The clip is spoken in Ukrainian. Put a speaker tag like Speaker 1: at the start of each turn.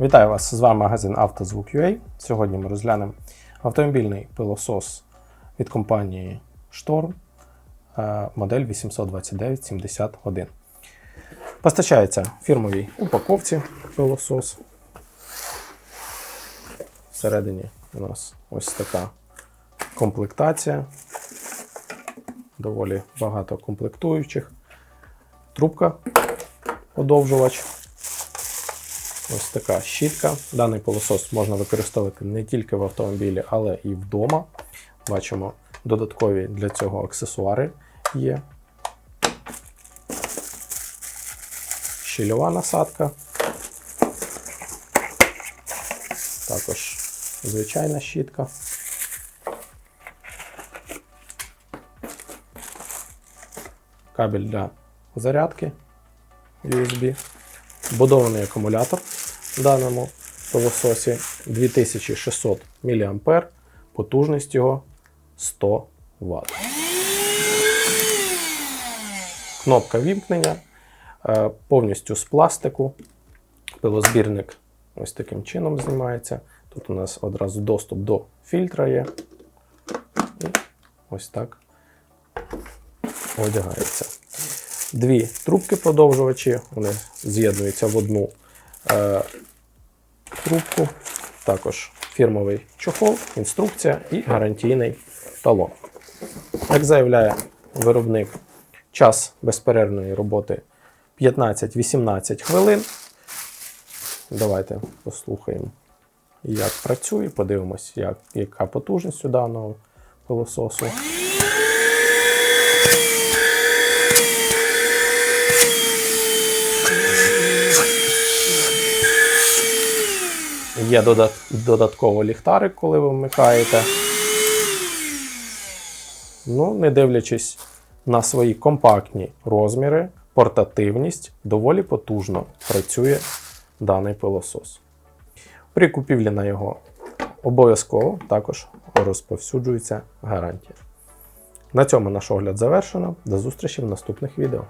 Speaker 1: Вітаю вас! З вами магазин «Автозвук.UA». Сьогодні ми розглянемо автомобільний пилосос від компанії Storm е, модель 82971. Постачається фірмовій упаковці пилосос. Всередині у нас ось така комплектація. Доволі багато комплектуючих. Трубка подовжувач. Ось така щітка. Даний пилосос можна використовувати не тільки в автомобілі, але і вдома. Бачимо, додаткові для цього аксесуари є. Щільова насадка. Також звичайна щітка. Кабель для зарядки USB. Вбудований акумулятор в даному пилососі 2600 мА, потужність його 100 Вт. Кнопка вімкнення е, повністю з пластику. Пилозбірник ось таким чином знімається. Тут у нас одразу доступ до фільтра є. І ось так одягається. Дві трубки продовжувачі, вони з'єднуються в одну е, трубку. Також фірмовий чохол, інструкція і гарантійний талон. Як заявляє виробник, час безперервної роботи 15-18 хвилин. Давайте послухаємо, як працює, подивимось, як, яка потужність у даного пилососу. Є додат, додатково ліхтарик, коли ви вмикаєте. Ну, не дивлячись на свої компактні розміри, портативність, доволі потужно працює даний пилосос. При купівлі на його обов'язково також розповсюджується гарантія. На цьому наш огляд завершено. До зустрічі в наступних відео.